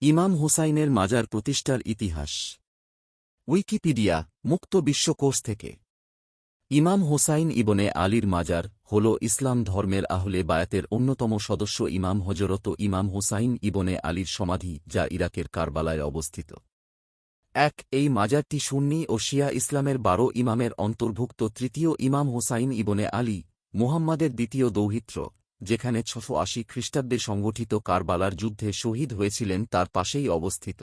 ইমাম হুসাইনের মাজার প্রতিষ্ঠার ইতিহাস। উইকিপিডিয়া, মুক্ত বিশ্বকোষ থেকে। ইমাম হোসাইন ইবনে আলীর মাজার হল ইসলাম ধর্মের আহলে বায়াতের অন্যতম সদস্য ইমাম হজরত ইমাম হোসাইন ইবনে আলীর সমাধি, যা ইরাকের কারবালায় অবস্থিত। এক, এই মাজারটি সুন্নি ও শিয়া ইসলামের বারো ইমামের অন্তর্ভুক্ত তৃতীয় ইমাম হোসাইন ইবনে আলী, মুহাম্মাদের দ্বিতীয় দৌহিত্র। যেখানে ছশো আশি খ্রিস্টাব্দে সংগঠিত কারবালার যুদ্ধে শহীদ হয়েছিলেন তার পাশেই অবস্থিত।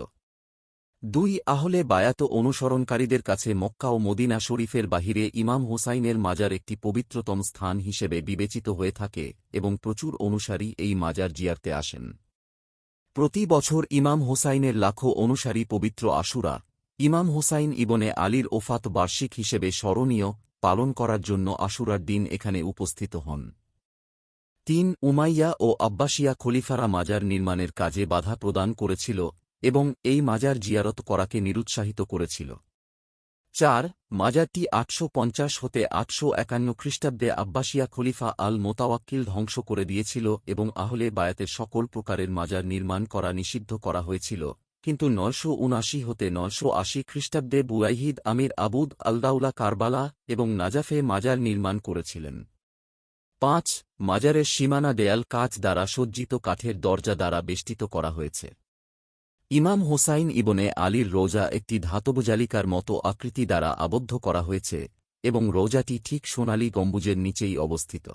দুই আহলে বায়াত অনুসরণকারীদের কাছে মক্কা ও মদিনা শরীফের বাহিরে ইমাম হোসাইনের মাজার একটি পবিত্রতম স্থান হিসেবে বিবেচিত হয়ে থাকে এবং প্রচুর অনুসারী এই মাজার জিয়ারতে আসেন। প্রতি বছর ইমাম হোসাইনের লাখো অনুসারী পবিত্র আশুরা, ইমাম হোসাইন ইবনে আলীর ওফাত বার্ষিক হিসেবে স্মরণীয়, পালন করার জন্য আশুরার দিন এখানে উপস্থিত হন। তিন, উমাইয়া ও আব্বাসিয়া খলিফারা মাজার নির্মাণের কাজে বাধা প্রদান করেছিল এবং এই মাজার জিয়ারত করাকে নিরুৎসাহিত করেছিল। চার, মাজারটি আটশো পঞ্চাশ হতে আটশো একান্ন খ্রিস্টাব্দে আব্বাসিয়া খলিফা আল মোতাওয়াক্কিল ধ্বংস করে দিয়েছিল এবং আহলে বায়াতের সকল প্রকারের মাজার নির্মাণ করা নিষিদ্ধ করা হয়েছিল, কিন্তু নয়শো উনআশি হতে নয়শো আশি খ্রিস্টাব্দে বুয়াইহিদ আমির আবুদ আলদাউলা কারবালা এবং নাজাফে মাজার নির্মাণ করেছিলেন। পাঁচ, মাজারের সীমানা দেয়াল কাচ দ্বারা সজ্জিত কাঠের দরজা দ্বারা বেষ্টিত করা হয়েছে। ইমাম হোসাইন ইবনে আলীর রোজা একটি ধাতব জালিকার মতো আকৃতি দ্বারা আবদ্ধ করা হয়েছে এবং রোজাটি ঠিক সোনালী গম্বুজের নিচেই অবস্থিত।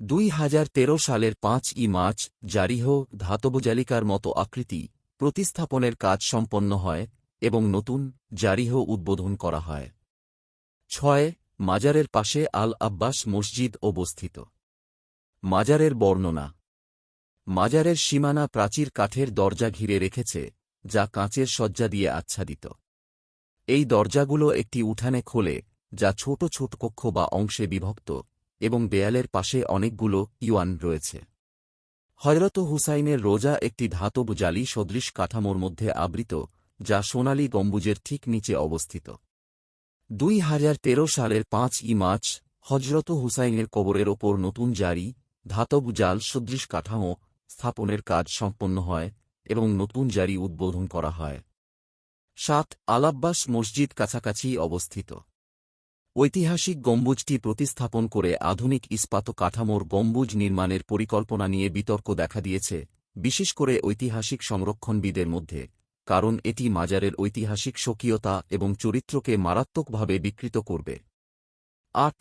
দুই হাজার তেরো সালের পাঁচ ই মার্চ জারিহ ধাতব জালিকার মতো আকৃতি প্রতিস্থাপনের কাজ সম্পন্ন হয় এবং নতুন জারিহ উদ্বোধন করা হয়। ছয় মাজারের পাশে আল আব্বাস মসজিদ অবস্থিত। মাজারের বর্ণনা। মাজারের সীমানা প্রাচীর কাঠের দরজা ঘিরে রেখেছে, যা কাঁচের সজ্জা দিয়ে আচ্ছাদিত। এই দরজাগুলো একটি উঠানে খোলে, যা ছোট ছোট কক্ষ বা অংশে বিভক্ত, এবং দেয়ালের পাশে অনেকগুলো ইওয়ান রয়েছে। হজরত হুসাইনের রোজা একটি ধাতব জালি সদৃশ কাঠামোর মধ্যে আবৃত, যা সোনালী গম্বুজের ঠিক নিচে অবস্থিত। দুই হাজার তেরো সালের পাঁচ ই মার্চ হজরত হুসাইনের কবরের ওপর নতুন জারি, ধাতব জাল সদৃশ কাঠামো স্থাপনের কাজ সম্পন্ন হয় এবং নতুন জারি উদ্বোধন করা হয়। সাত আলাব্বাস মসজিদ কাছাকাছি অবস্থিত। ঐতিহাসিক গম্বুজটি প্রতিস্থাপন করে আধুনিক ইস্পাত কাঠামোর গম্বুজ নির্মাণের পরিকল্পনা নিয়ে বিতর্ক দেখা দিয়েছে, বিশেষ করে ঐতিহাসিক সংরক্ষণবিদের মধ্যে। কারণ এটি মাজারের ঐতিহাসিক স্বকীয়তা এবং চরিত্রকে মারাত্মকভাবে বিকৃত করবে। আট।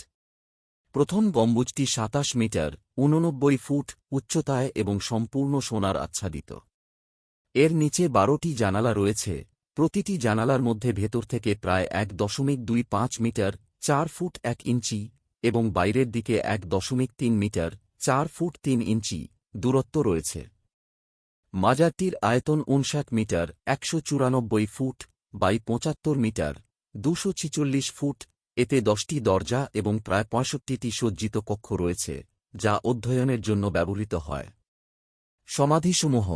প্রথম গম্বুজটি সাতাশ মিটার, ঊননব্বই ফুট, উচ্চতায় এবং সম্পূর্ণ সোনার আচ্ছাদিত। এর নিচে বারোটি জানালা রয়েছে। প্রতিটি জানালার মধ্যে ভেতর থেকে প্রায় এক দশমিক দুই পাঁচ মিটার, চার ফুট এক ইঞ্চি এবং বাইরের দিকে এক দশমিক তিন মিটার, চার ফুট তিন ইঞ্চি দূরত্ব রয়েছে। মাজারটির আয়তন উনষাট মিটার, একশো চুরানব্বই ফুট বাই পঁচাত্তর মিটার, দুশো ছিচল্লিশ ফুট, এতে দশটি দরজা এবং প্রায় পঁয়ষট্টিটি সজ্জিত কক্ষ রয়েছে, যা অধ্যয়নের জন্য ব্যবহৃত হয়। সমাধিসমূহ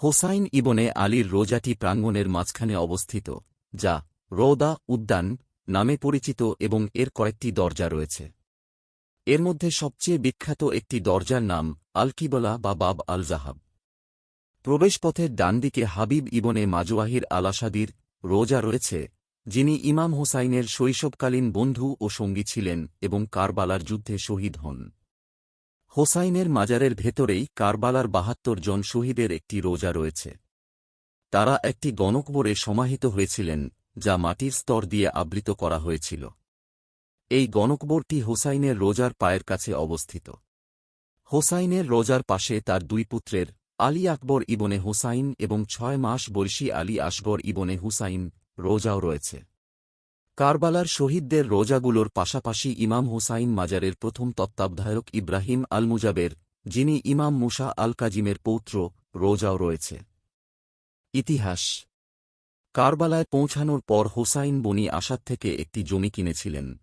হোসাইন ইবনে আলীর রোজাটি প্রাঙ্গণের মাঝখানে অবস্থিত, যা রৌদা উদ্যান নামে পরিচিত এবং এর কয়েকটি দরজা রয়েছে। এর মধ্যে সবচেয়ে বিখ্যাত একটি দরজার নাম আলকিবলা বা বাব আল জাহাব প্রবেশপথের ডানদিকে হাবিব ইবনে মাজওয়াহির আলাসাদির রোজা রয়েছে, যিনি ইমাম হোসাইনের শৈশবকালীন বন্ধু ও সঙ্গী ছিলেন এবং কারবালার যুদ্ধে শহীদ হন। হোসাইনের মাজারের ভেতরেই কারবালার বাহাত্তর জন শহীদের একটি রোজা রয়েছে। তারা একটি গণকবরে সমাহিত হয়েছিলেন, যা মাটির স্তর দিয়ে আবৃত করা হয়েছিল। এই গণকবরটি হোসাইনের রোজার পায়ের কাছে অবস্থিত। হোসাইনের রোজার পাশে তার দুই পুত্রের আলী আকবর ইবনে হোসাইন এবং ছয় মাস বয়সী আলী আসগর ইবনে হুসাইন রোজাও রয়েছে। কারবালার শহীদদের রোজাগুলোর পাশাপাশি ইমাম হুসাইন মাজারের প্রথম তত্ত্বাবধায়ক ইব্রাহিম আল মুজাবের যিনি ইমাম মুসা আল কাজিমের পৌত্র, রোজাও রয়েছে। ইতিহাস। কারবালায় পৌঁছানোর পর হোসাইন বনি আসাদ থেকে একটি জমি কিনেছিলেন।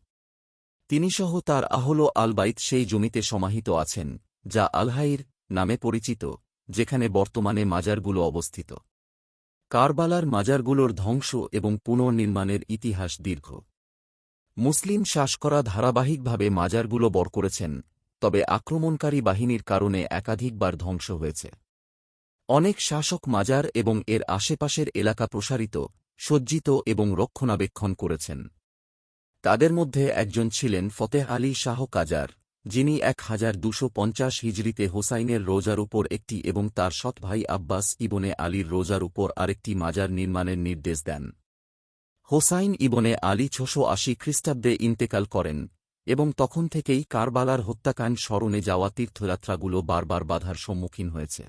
তিনি সহ তার আহল আলবাইত সেই জমিতে সমাহিত আছেন, যা আলহাইর নামে পরিচিত। যেখানে বর্তমানে মাজারগুলো অবস্থিত। কারবালার মাজারগুলোর ধ্বংস এবং পুনর্নির্মাণের ইতিহাস দীর্ঘ। মুসলিম শাসকরা ধারাবাহিকভাবে মাজারগুলো বর করেছেন, তবে আক্রমণকারী বাহিনীর কারণে একাধিকবার ধ্বংস হয়েছে। অনেক শাসক মাজার এবং এর আশেপাশের এলাকা প্রসারিত, সজ্জিত এবং রক্ষণাবেক্ষণ করেছেন। তাদের মধ্যে একজন ছিলেন ফতেহ আলী শাহ কাজার। যিনি এক হাজার দুশো পঞ্চাশ হিজড়িতে হোসাইনের রোজার উপর একটি এবং তার সৎ ভাই আব্বাস ইবনে আলীর রোজার উপর আরেকটি মাজার নির্মাণের নির্দেশ দেন। হোসাইন ইবনে আলী ছশো আশি খ্রিস্টাব্দে ইন্তেকাল করেন এবং তখন থেকেই কারবালার হত্যাকাণ্ড স্মরণে যাওয়া তীর্থযাত্রাগুলো বারবার বাধার সম্মুখীন হয়েছে।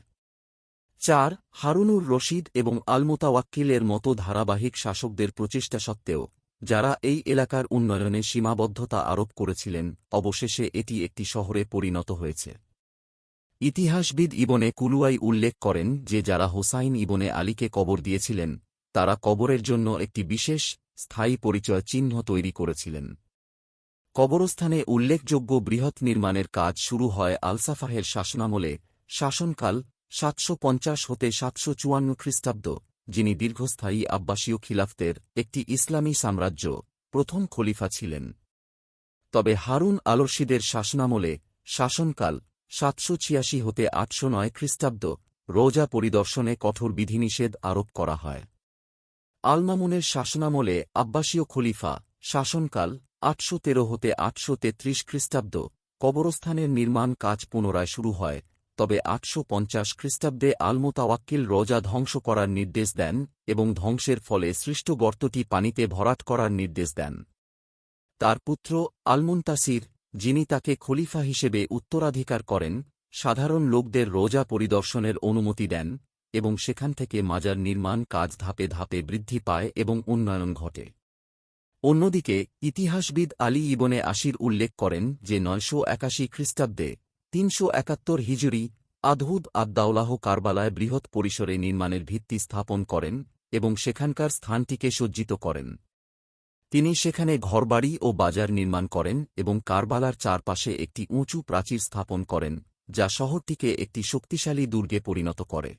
চার, হারুনুর রশিদ এবং আলমুতাওয়াক্কিলের মতো ধারাবাহিক শাসকদের প্রচেষ্টা সত্ত্বেও যারা এই এলাকার উন্নয়নে সীমাবদ্ধতা আরোপ করেছিলেন, অবশেষে এটি একটি শহরে পরিণত হয়েছে। ইতিহাসবিদ ইবনে কুলুয়াই উল্লেখ করেন যে যারা হোসাইন ইবনে আলীকে কবর দিয়েছিলেন, তারা কবরের জন্য একটি বিশেষ, স্থায়ী পরিচয় চিহ্ন তৈরি করেছিলেন। কবরস্থানে উল্লেখযোগ্য বৃহৎ নির্মাণের কাজ শুরু হয় আলসাফাহের শাসনামলে, শাসনকাল সাতশো পঞ্চাশ হতে সাতশো চুয়ান্ন খ্রিস্টাব্দ। যিনি দীর্ঘস্থায়ী আব্বাসীয় খিলাফতের একটি ইসলামী সাম্রাজ্য প্রথম খলিফা ছিলেন। তবে হারুন আলরশিদের শাসনামলে শাসনকাল সাতশো ছিয়াশি হতে আটশো নয় খ্রিস্টাব্দ রোজা পরিদর্শনে কঠোর বিধিনিষেধ আরোপ করা হয়। আলমামুনের শাসনামলে আব্বাসীয় খলিফা শাসনকাল আটশো তেরো হতে আটশো তেত্রিশ খ্রিস্টাব্দ কবরস্থানের নির্মাণ কাজ পুনরায় শুরু হয় তবে আটশো পঞ্চাশ খ্রিস্টাব্দে আলমোতাওয়াক্কিল রোজা ধ্বংস করার নির্দেশ দেন এবং ধ্বংসের ফলে সৃষ্ট গর্তটি পানিতে ভরাট করার নির্দেশ দেন। তার পুত্র আলমুন্তাসির, যিনি তাকে খলিফা হিসেবে উত্তরাধিকার করেন, সাধারণ লোকদের রোজা পরিদর্শনের অনুমতি দেন এবং সেখান থেকে মাজার নির্মাণ কাজ ধাপে ধাপে বৃদ্ধি পায় এবং উন্নয়ন ঘটে। অন্যদিকে, ইতিহাসবিদ আলী ইবনে আশির উল্লেখ করেন যে নয়শো একাশি খ্রিস্টাব্দে তিনশো একাত্তর হিজুরি আধহুদ আদ্দাউলাহ কারবালায় বৃহৎ পরিসরে নির্মাণের ভিত্তি স্থাপন করেন এবং সেখানকার স্থানটিকে সজ্জিত করেন। তিনি সেখানে ঘরবাড়ি ও বাজার নির্মাণ করেন এবং কারবালার চারপাশে একটি উঁচু প্রাচীর স্থাপন করেন, যা শহরটিকে একটি শক্তিশালী দুর্গে পরিণত করে।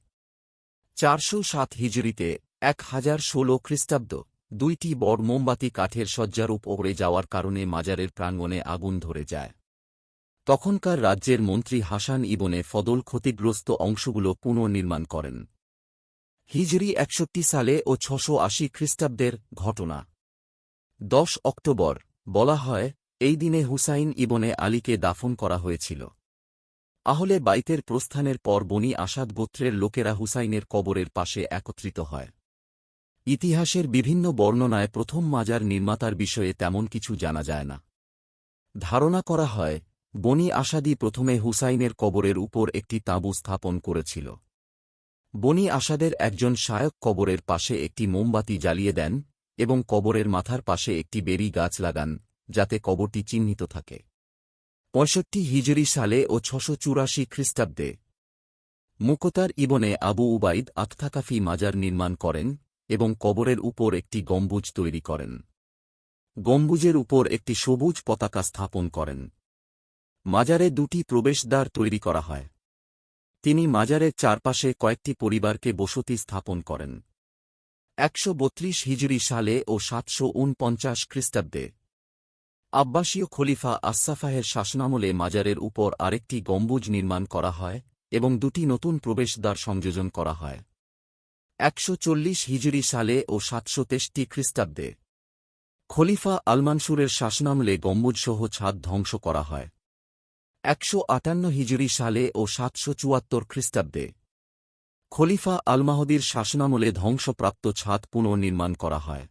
চারশো সাত হিজড়িতে এক হাজার ষোলো খ্রিস্টাব্দ দুইটি বড় মোমবাতি কাঠের শয্যার উপরে যাওয়ার কারণে মাজারের প্রাঙ্গণে আগুন ধরে যায়। তখনকার রাজ্যের মন্ত্রী হাসান ইবনে ফদল ক্ষতিগ্রস্ত অংশগুলো পুনর্নির্মাণ করেন। হিজরি একষট্টি সালে ও ছশো আশি খ্রিস্টাব্দের ঘটনা। দশ অক্টোবর, বলা হয়, এই দিনে হুসাইন ইবনে আলীকে দাফন করা হয়েছিল। আহলে বাইতের প্রস্থানের পর বনি আসাদ গোত্রের লোকেরা হুসাইনের কবরের পাশে একত্রিত হয়। ইতিহাসের বিভিন্ন বর্ণনায় প্রথম মাজার নির্মাতার বিষয়ে তেমন কিছু জানা যায় না। ধারণা করা হয় বনি আসাদি প্রথমে হুসাইনের কবরের উপর একটি তাঁবু স্থাপন করেছিল। বনি আসাদের একজন শায়ক কবরের পাশে একটি মোমবাতি জ্বালিয়ে দেন এবং কবরের মাথার পাশে একটি বেরি গাছ লাগান, যাতে কবরটি চিহ্নিত থাকে। পঁয়ষট্টি হিজরি সালে ও ছশো চুরাশি খ্রিস্টাব্দে মুকতার ইবনে আবু উবাইদ আতথাকাফি মাজার নির্মাণ করেন এবং কবরের উপর একটি গম্বুজ তৈরি করেন। গম্বুজের উপর একটি সবুজ পতাকা স্থাপন করেন। মাজারে দুটি প্রবেশদ্বার তৈরি করা হয়। তিনি মাজারের চারপাশে কয়েকটি পরিবারকে বসতি স্থাপন করেন। একশো বত্রিশ হিজরি সালে ও সাতশো উনপঞ্চাশ খ্রিস্টাব্দে আব্বাসীয় খলিফা আসাফাহের শাসনামলে মাজারের উপর আরেকটি গম্বুজ নির্মাণ করা হয় এবং দুটি নতুন প্রবেশদ্বার সংযোজন করা হয়। একশো চল্লিশ হিজরি সালে ও সাতশো তেষ্টি খ্রিস্টাব্দে খলিফা আলমানসুরের শাসনামলে গম্বুজসহ ছাদ ধ্বংস করা হয়। একশো আটান্ন হিজরি সালে ও সাতশো চুয়াত্তর খ্রিস্টাব্দে। খলিফা আলমাহদির শাসনামলে ধ্বংসপ্রাপ্ত ছাদ পুনর্নির্মাণ করা হয়।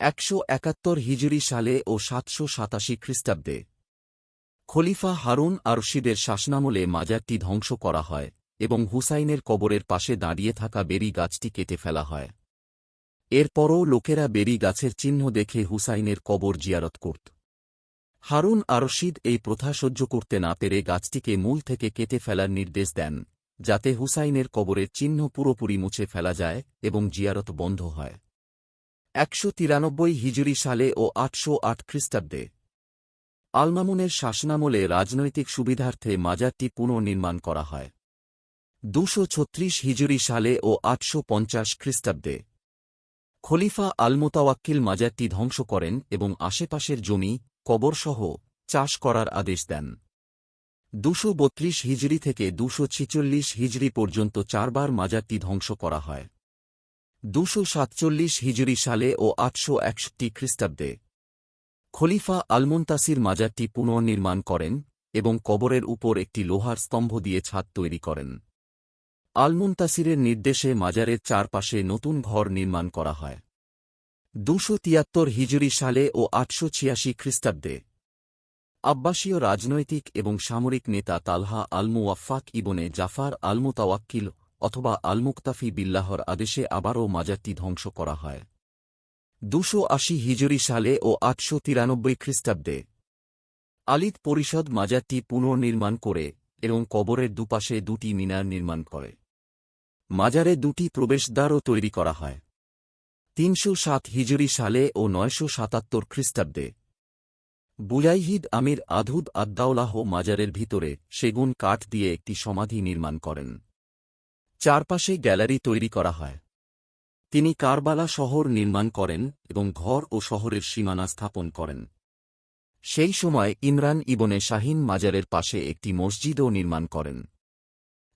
একশো একাত্তর হিজরি সালে ও সাতশো সাতাশি খ্রিস্টাব্দে। খলিফা হারুন আরশিদের শাসনামলে মাজারটি ধ্বংস করা হয় এবং হুসাইনের কবরের পাশে দাঁড়িয়ে থাকা বেরি গাছটি কেটে ফেলা হয়। এরপরও লোকেরা বেরি গাছের চিহ্ন দেখে হুসাইনের কবর জিয়ারত করত। হারুন আরশিদ এই প্রথা সহ্য করতে না পেরে গাছটিকে মূল থেকে কেটে ফেলার নির্দেশ দেন, যাতে হুসাইনের কবরের চিহ্ন পুরোপুরি মুছে ফেলা যায় এবং জিয়ারত বন্ধ হয়। একশো তিরানব্বই হিজুরি সালে ও আটশো আট খ্রিস্টাব্দে আলমামুনের শাসনামলে রাজনৈতিক সুবিধার্থে মাজারটি পুনর্নির্মাণ করা হয়। দুশো ছত্রিশ হিজুরি সালে ও আটশো পঞ্চাশ খ্রিস্টাব্দে খলিফা আলমোতাওয়াক্কিল মাজারটি ধ্বংস করেন এবং আশেপাশের জমি কবরসহ চাষ করার আদেশ দেন। দুশো বত্রিশ হিজড়ি থেকে দুশো ছিচল্লিশ হিজড়ি পর্যন্ত চারবার মাজারটি ধ্বংস করা হয়। দুশো সাতচল্লিশ হিজড়ি সালে ও আটশো একষট্টি খ্রিস্টাব্দে খলিফা আলমন্তাসির মাজারটি পুনর্নির্মাণ করেন এবং কবরের উপর একটি লোহার স্তম্ভ দিয়ে ছাদ তৈরি করেন। আলমুন্তাসিরের নির্দেশে মাজারের চারপাশে নতুন ঘর নির্মাণ করা হয়। দুশো তিয়াত্তর হিজুরি সালে ও আটশো ছিয়াশি খ্রিস্টাব্দে। আব্বাসীয় রাজনৈতিক এবং সামরিক নেতা তালহা আলমুওয়াফাক ইবনে জাফার আলমুতাওয়াক্কিল অথবা আলমুক্তাফি বিল্লাহর আদেশে আবারও মাজারটি ধ্বংস করা হয়। দুশো আশি হিজরি সালে ও আটশো তিরানব্বই খ্রিস্টাব্দে। আলিদ পরিষদ মাজারটি পুনর্নির্মাণ করে এবং কবরের দুপাশে দুটি মিনার নির্মাণ করে। মাজারে দুটি প্রবেশদ্বারও তৈরি করা হয়। তিনশো সাত হিজরি সালে ও নয়শো সাতাত্তর খ্রিস্টাব্দে। বুলাইহিদ আমির আধুদ আদ্দাউলাহ মাজারের ভিতরে সেগুন কাঠ দিয়ে একটি সমাধি নির্মাণ করেন। চারপাশে গ্যালারি তৈরি করা হয়। তিনি কারবালা শহর নির্মাণ করেন এবং ঘর ও শহরের সীমানা স্থাপন করেন। সেই সময় ইমরান ইবনে শাহিন মাজারের পাশে একটি মসজিদও নির্মাণ করেন।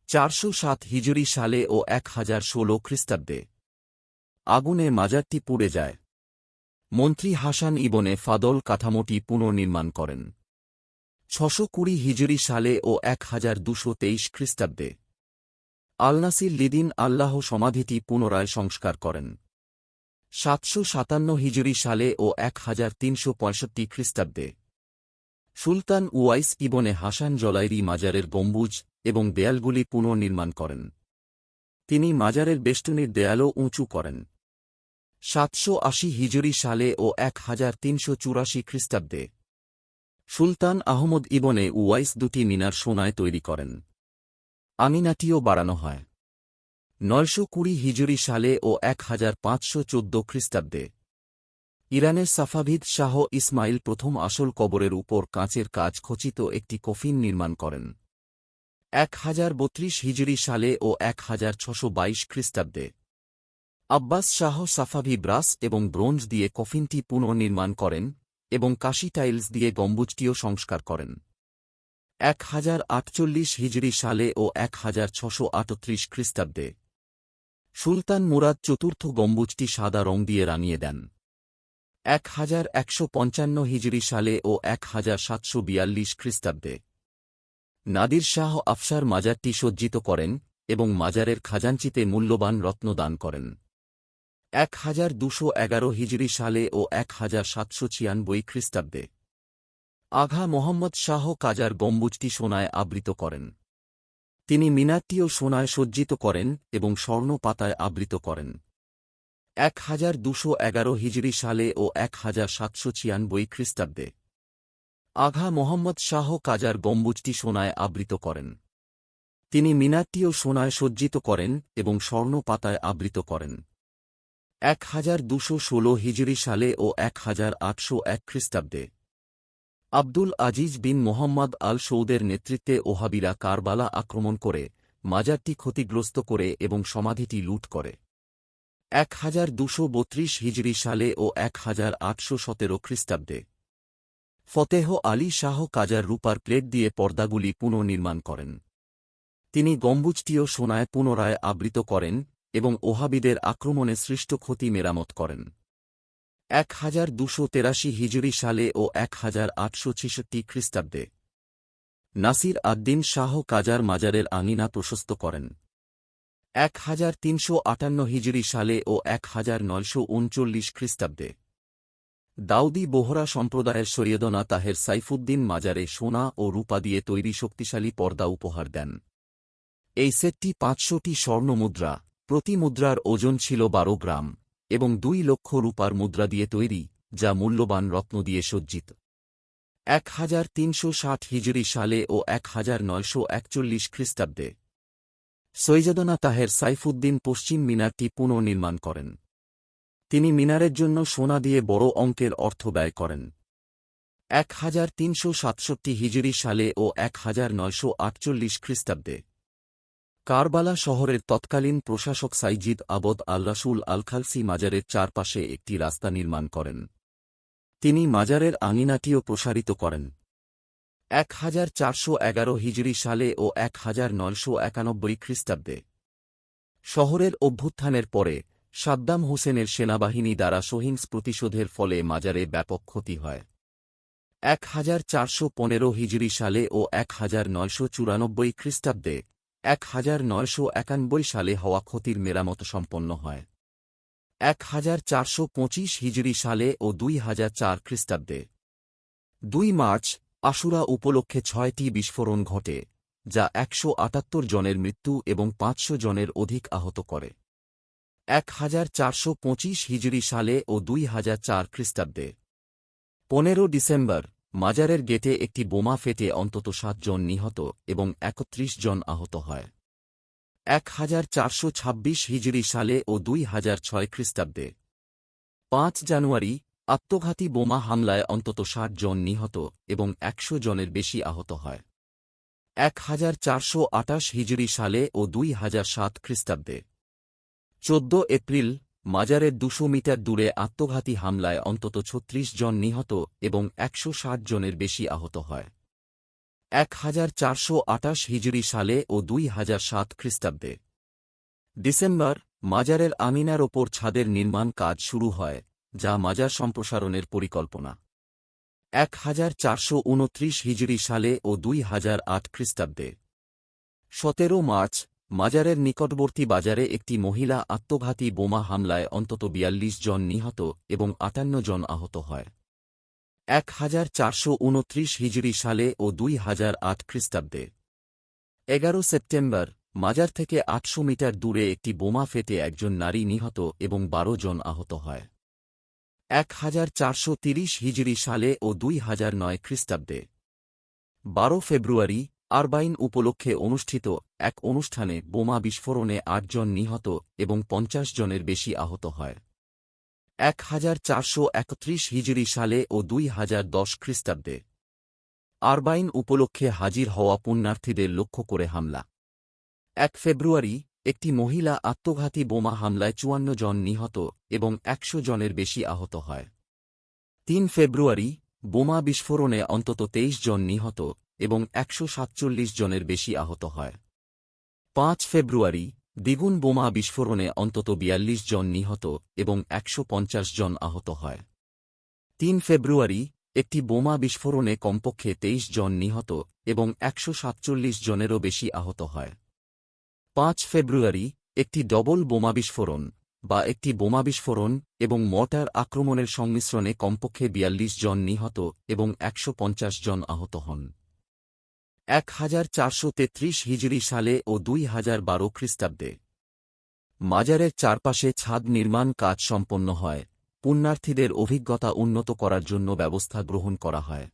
চারশো সাত হিজুরি সালে ও এক হাজার ষোলো খ্রিস্টাব্দে আগুনে মাজারটি পুড়ে যায়। মন্ত্রী হাসান ইবনে ফাদল কাঠামোটি পুনর্নির্মাণ করেন। ছশো কুড়ি হিজরি সালে ও এক হাজার দুশো তেইশ খ্রিস্টাব্দে আলনাসির লিদিন আল্লাহ সমাধিটি পুনরায় সংস্কার করেন। সাতশো সাতান্ন হিজরি সালে ও এক হাজার তিনশো পঁয়ষট্টি খ্রিস্টাব্দে সুলতান উয়াইস ইবনে হাসান জলাইরি মাজারের গম্বুজ এবং দেয়ালগুলি পুনর্নির্মাণ করেন। তিনি মাজারের বেষ্টনীর দেয়ালও উঁচু করেন। সাতশো আশি হিজরি সালে ও এক হাজার তিনশো চুরাশি খ্রিস্টাব্দে। সুলতান আহমদ ইবনে ওয়াইস দুটি মিনার সোনায় তৈরি করেন। আমিনাটিও বাড়ানো হয়। নয়শো কুড়ি হিজরি সালে ও এক হাজার পাঁচশো চোদ্দ খ্রিস্টাব্দে। ইরানের সাফাভিদ শাহ ইসমাইল প্রথম আসল কবরের উপর কাঁচের কাজ খচিত একটি কফিন নির্মাণ করেন। এক হাজার বত্রিশ হিজরি সালে ও এক হাজার ছশো বাইশ খ্রিস্টাব্দে। আব্বাস শাহ সাফাভি ব্রাস এবং ব্রোঞ্জ দিয়ে কফিনটি পুনর্নির্মাণ করেন এবং কাশি টাইলস দিয়ে গম্বুজটিও সংস্কার করেন। এক হাজার আটচল্লিশ হিজরি সালে ও এক হাজার ছশো আটত্রিশ খ্রিস্টাব্দে সুলতান মুরাদ চতুর্থ গম্বুজটি সাদা রং দিয়ে রানিয়ে দেন। এক হাজার একশো পঞ্চান্ন হিজরি সালে ও এক হাজার সাতশো বিয়াল্লিশ খ্রিস্টাব্দে নাদির শাহ আফসার মাজারটি সজ্জিত করেন এবং মাজারের খাজাঞ্চিতে মূল্যবান রত্ন দান করেন। এক হাজার দুশো এগারো হিজরি সালে ও এক হাজার সাতশো ছিয়ানব্বই খ্রিস্টাব্দে। আঘা মোহাম্মদ শাহ কাজার গম্বুজটি সোনায় আবৃত করেন। তিনি মিনারটিও সোনায় সজ্জিত করেন এবং স্বর্ণ পাতায় আবৃত করেন। এক হাজার দুশো এগারো হিজরি সালে ও এক হাজার সাতশো ছিয়ানব্বই খ্রিস্টাব্দে। আঘা মোহাম্মদ শাহ কাজার গম্বুজটি সোনায় আবৃত করেন। তিনি মিনারটিও সোনায় সজ্জিত করেন এবং স্বর্ণ পাতায় আবৃত করেন। এক হাজার দুশো সালে ও এক হাজার আটশো এক খ্রিস্টাব্দে। আব্দুল আজিজ বিন মোহাম্মদ আল সৌদের নেতৃত্বে ওহাবিরা কারবালা আক্রমণ করে, মাজারটি ক্ষতিগ্রস্ত করে এবং সমাধিটি লুট করে। এক হাজার দুশো বত্রিশ হিজরি সালে ও এক হাজার আটশো সতেরো খ্রিস্টাব্দে। ফতেহ আলী শাহ কাজার রূপার প্লেট দিয়ে পর্দাগুলি পুনর্নির্মাণ করেন। তিনি গম্বুজটিও সোনায় পুনরায় আবৃত করেন এবং ওহাবিদের আক্রমণে সৃষ্ট ক্ষতি মেরামত করেন। এক হাজার দুশো তেরাশি হিজুরি সালে ও এক হাজার আটশো ছেষট্টি খ্রিস্টাব্দে নাসির আদ্দিন শাহ কাজার মাজারের আঙিনা প্রশস্ত করেন। এক হাজার তিনশো আটান্ন হিজুরি সালে ও এক হাজার নয়শো উনচল্লিশ খ্রিস্টাব্দে দাউদি বোহরা সম্প্রদায়ের সৈয়দনা তাহের সাইফুদ্দিন মাজারে সোনা ও রূপা দিয়ে তৈরি শক্তিশালী পর্দা উপহার দেন। এই সেটটি পাঁচশোটি স্বর্ণ মুদ্রা প্রতি মুদ্রার ওজন ছিল বারো গ্রাম, এবং দুই লক্ষ রূপার মুদ্রা দিয়ে তৈরি, যা মূল্যবান রত্ন দিয়ে সজ্জিত। এক হাজার তিনশো ষাট হিজরি সালে ও এক হাজার নয়শো একচল্লিশ খ্রিস্টাব্দে, সৈয়দনা তাহের সাইফুদ্দিন পশ্চিম মিনারটি পুনর্নির্মাণ করেন। তিনি মিনারের জন্য সোনা দিয়ে বড় অঙ্কের অর্থ ব্যয় করেন। এক হাজার তিনশো সাতষট্টি হিজরি সালে ও এক হাজার নয়শো আটচল্লিশ খ্রিস্টাব্দে কারবালা শহরের তৎকালীন প্রশাসক সাইজিদ আবদ আল রাসুল আলখালসি মাজারের চারপাশে একটি রাস্তা নির্মাণ করেন। তিনি মাজারের আঙিনাটিও প্রসারিত করেন। এক হাজার চারশো এগারো হিজরি সালে ও এক হাজার নয়শো একানব্বই খ্রিস্টাব্দে। শহরের অভ্যুত্থানের পরে, সাদ্দাম হোসেনের সেনাবাহিনী দ্বারা সহিংস প্রতিশোধের ফলে মাজারে ব্যাপক ক্ষতি হয়। এক হাজার চারশো পনেরো হিজরি সালে ও এক হাজার নয়শো চুরানব্বই খ্রিস্টাব্দে এক হাজার নয়শো একানব্বই সালে হওয়া ক্ষতির মেরামত সম্পন্ন হয়। এক হাজার চারশো পঁচিশ হিজরি সালে ও দুই হাজার চার খ্রিস্টাব্দে। দুই মার্চ, আশুরা উপলক্ষে ছয়টি বিস্ফোরণ ঘটে, যা একশো আটাত্তর জনের মৃত্যু এবং পাঁচশো জনের অধিক আহত করে। এক হাজার চারশো পঁচিশ হিজরি সালে ও দুই হাজার চার খ্রিস্টাব্দে। পনেরো ডিসেম্বর মাজারের গেটে একটি বোমা ফেটে অন্তত সাত জন নিহত এবং একত্রিশ জন আহত হয়। এক হাজার চারশো ছাব্বিশ হিজড়ি সালে ও দুই হাজার ছয় খ্রিস্টাব্দে। পাঁচ জানুয়ারি, আত্মঘাতী বোমা হামলায় অন্তত ষাট জন নিহত এবং একশো জনের বেশি আহত হয়। এক হাজার চারশো আটাশ হিজরি সালে ও দুই হাজার সাত খ্রিস্টাব্দে। চোদ্দ এপ্রিল মাজারের দুশো মিটার দূরে আত্মঘাতী হামলায় অন্তত ছত্রিশ জন নিহত এবং একশো ষাট জনের বেশি আহত হয়। এক হাজার চারশো হিজরি সালে ও দুই হাজার সাত খ্রিস্টাব্দে। ডিসেম্বর, মাজারের আমিনার ওপর ছাদের নির্মাণ কাজ শুরু হয়, যা মাজার সম্প্রসারণের পরিকল্পনা। এক হাজার চারশো উনত্রিশ হিজরি সালে ও দুই হাজার আট খ্রিস্টাব্দে। সতেরো মার্চ মাজারের নিকটবর্তী বাজারে একটি মহিলা আত্মঘাতী বোমা হামলায় অন্তত বিয়াল্লিশ জন নিহত এবং আটান্ন জন আহত হয়। এক হাজার চারশো উনত্রিশ হিজড়ি সালে ও দুই হাজার আট খ্রিস্টাব্দে। এগারো সেপ্টেম্বর, মাজার থেকে আটশো মিটার দূরে একটি বোমা ফেটে একজন নারী নিহত এবং বারো জন আহত হয়। এক হাজার চারশো তিরিশ হিজড়ি সালে ও দুই হাজার নয় খ্রিস্টাব্দে। বারো ফেব্রুয়ারি আরবাইন উপলক্ষে অনুষ্ঠিত এক অনুষ্ঠানে বোমা বিস্ফোরণে আটজন নিহত এবং পঞ্চাশ জনের বেশি আহত হয়। এক হাজার চারশো একত্রিশ হিজরি সালে ও দুই হাজার দশ খ্রিস্টাব্দে আরবাইন উপলক্ষে হাজির হওয়া পুণ্যার্থীদের লক্ষ্য করে হামলা। এক ফেব্রুয়ারি, একটি মহিলা আত্মঘাতী বোমা হামলায় চুয়ান্ন জন নিহত এবং একশো জনের বেশি আহত হয়। তিন ফেব্রুয়ারি, বোমা বিস্ফোরণে অন্তত তেইশ জন নিহত এবং একশো সাতচল্লিশ জনের বেশি আহত হয়। পাঁচ ফেব্রুয়ারি, দ্বিগুণ বোমা বিস্ফোরণে অন্তত বিয়াল্লিশ জন নিহত এবং একশো পঞ্চাশ জন আহত হয়। তিন ফেব্রুয়ারি, একটি বোমা বিস্ফোরণে কমপক্ষে তেইশ জন নিহত এবং একশো সাতচল্লিশ জনেরও বেশি আহত হয়। পাঁচ ফেব্রুয়ারি, একটি ডবল বোমা বিস্ফোরণ বা একটি বোমা বিস্ফোরণ এবং মর্টার আক্রমণের সংমিশ্রণে কমপক্ষে বিয়াল্লিশ জন নিহত এবং একশো পঞ্চাশ জন আহত হন। এক হাজার চারশো তেত্রিশ হিজরি সালে ও দুই হাজার বারো খ্রিস্টাব্দে। মাজারের চারপাশে ছাদ নির্মাণ কাজ সম্পন্ন হয়, পুণ্যার্থীদের অভিজ্ঞতা উন্নত করার জন্য ব্যবস্থা গ্রহণ করা হয়।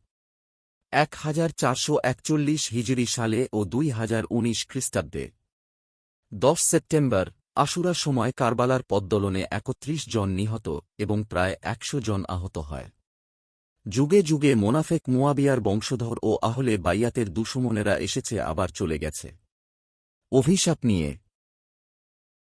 এক হাজার চারশো একচল্লিশ হিজরি সালে ও দুই হাজার উনিশ খ্রিস্টাব্দে। দশ সেপ্টেম্বর, আশুরার সময় কারবালার পদ্দলনে একত্রিশ জন নিহত এবং প্রায় একশো জন আহত হয়। যুগে যুগে মোনাফেক মুয়াবিয়ার বংশধর ও আহলে বাইয়াতের দুশমনেরা এসেছে, আবার চলে গেছে। অভিশাপ নিয়ে